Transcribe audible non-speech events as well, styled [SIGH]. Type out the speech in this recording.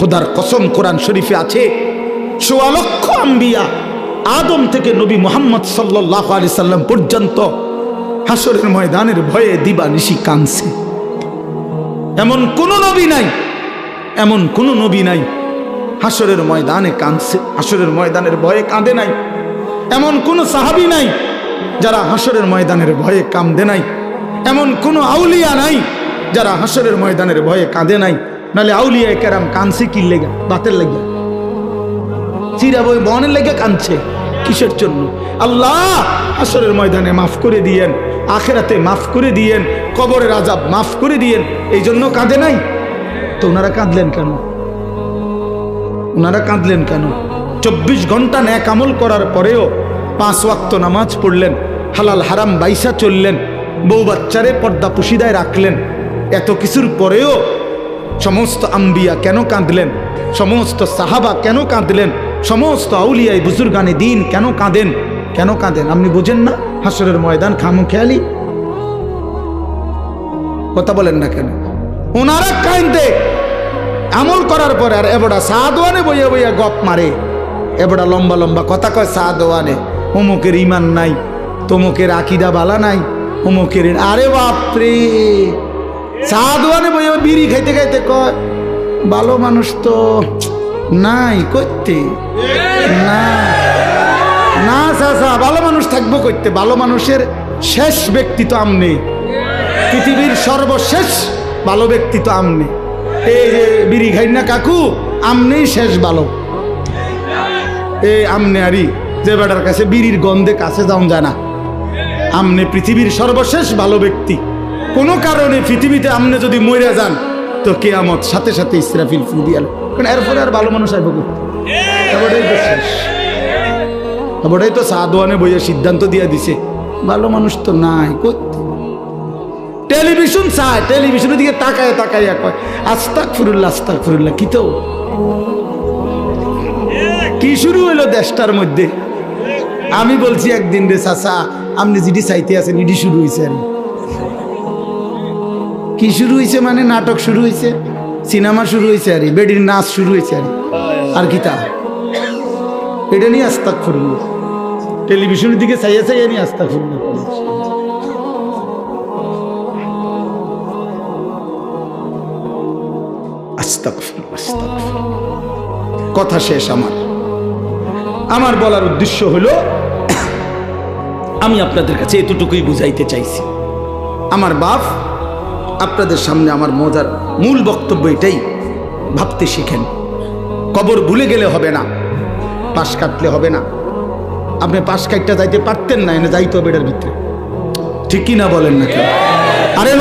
খোদার কসম কোরআন শরীফে আছে, সোয়া লক্ষ আম্বিয়া আদম থেকে নবী মোহাম্মদ সাল্লাহ আলি সাল্লাম পর্যন্ত হাসরের ময়দানের ভয়ে দিবা নিশি কানছে এমন কোন নবী নাই, এমন কোন নবী নাই হাসরের ময়দানে কাঁদছে হাসরের ময়দানের ভয়ে কাঁদে নাই। এমন কোন সাহাবি নাই যারা হাসরের ময়দানের ভয়ে কাঁদে নাই। এমন কোন আউলিয়া নাই যারা হাসরের ময়দানের ভয়ে কাঁদে নাই। নালে আউলিয়া কেরাম কাঁদছে কি লেগে? বাতের লেগে। চিরা বই বনের লেগে কাঁদছে কিসের জন্য? আল্লাহ, হাসরের ময়দানে মাফ করে দিয়েন, আখেরাতে মাফ করে দিয়েন, কবরের আজাব মাফ করে দিয়েন, এই জন্য কাঁদে নাই? তো ওনারা কাঁদলেন কেন? ওনারা কাঁদলেন কেন? চব্বিশ ঘণ্টা ন্যাক আমল করার পরেও পাঁচ ওয়াক্ত নামাজ পড়লেন, হালাল হারাম বাইসা চললেন, বউ বাচ্চারে পর্দা পুশিদায় রাখলেন। এত কিছুর পরেও সমস্ত আম্বিয়া কেন কাঁদলেন? সমস্ত সাহাবা কেন কাঁদলেন? সমস্ত আউলিয়াই বুজুর্গানে দিন কেন কাঁদেন? কেন কাঁদেন? আপনি বুঝেন না? হাসরের ময়দান খামু খেয়ালি কথা বলেন না কেন? ওনারা কাঁদতে আমল করার পরে আর এবড়া সাদওয়ানে বইয়া বইয়া গপ মারে। এবড়া লম্বা লম্বা কথা কয় সাদওয়ানে। অমুকের ইমান নাই, তমুকের আকিদা বালা নাই অমুকের আরে বাপরে! সাদওয়ানে বইয়া বিড়ি খাইতে খাইতে কয়, ভালো মানুষ তো নাই করতে। না। না চাচা ভালো মানুষ থাকব করতে। ভালো মানুষের শেষ ব্যক্তি তো আমনে। পৃথিবীর সর্বশেষ ভালো ব্যক্তি তো আমনে। এই যে বিড়ি খাই না কাকু, আমনেই শেষ ভালো। এই আমনে আরি যে বেটার কাছে বিড়ির গন্ধে কাছে যাওয়া যায় না। আমনে পৃথিবীর সর্বশেষ ভালো ব্যক্তি। কোনো কারণে পৃথিবীতে আমনে যদি মরে যান, তো কেয়ামত সাথে সাথে ইসরাফিল ফু দিয়াল কারণ এরপরে আর ভালো মানুষ আইব করতে তো সাদওয়ানে বইয়ে সিদ্ধান্ত দিয়ে দিছে, ভালো মানুষ তো নাই টেলিভিশন চায়, টেলিভিশনের দিকে তাকায় তাকায় কয় আস্তাক ফুরুল্লাহ আস্তাক ফুরুল্লাহ কি তো? কি শুরু হইল দেশটার মধ্যে? আমি বলছি একদিন রে চাচা আপনি যেটি চাইতে আছেন ইডি শুরু হয়েছে আর কি শুরু হয়েছে মানে? নাটক শুরু হয়েছে সিনেমা শুরু হয়েছে আর বেডির নাচ শুরু হয়েছে আর আর কি তা? এটা নিয়ে আস্তাক ফুরুল্লাহ টেলিভিশনের দিকে চাইয়া চাইয়া নিয়ে আস্তাক আস্তাগফিরুল্লাহ। কথা শেষ আমার। আমার বলার উদ্দেশ্য হলো, [COUGHS] আমি আপনাদের কাছে এতটুকুই বুঝাইতে চাইছি। আমার বাপ আপনাদের সামনে আমার মজার মূল বক্তব্য এটাই। ভাবতে শিখেন। কবর ভুলে গেলে হবে না। পাশ কাটলে হবে না। আপনি পাশ কাটটা যাইতে পারতেন না, এনে যাইতে হবে এটার ভিতরে। ঠিকই না বলেন না কেউ আরে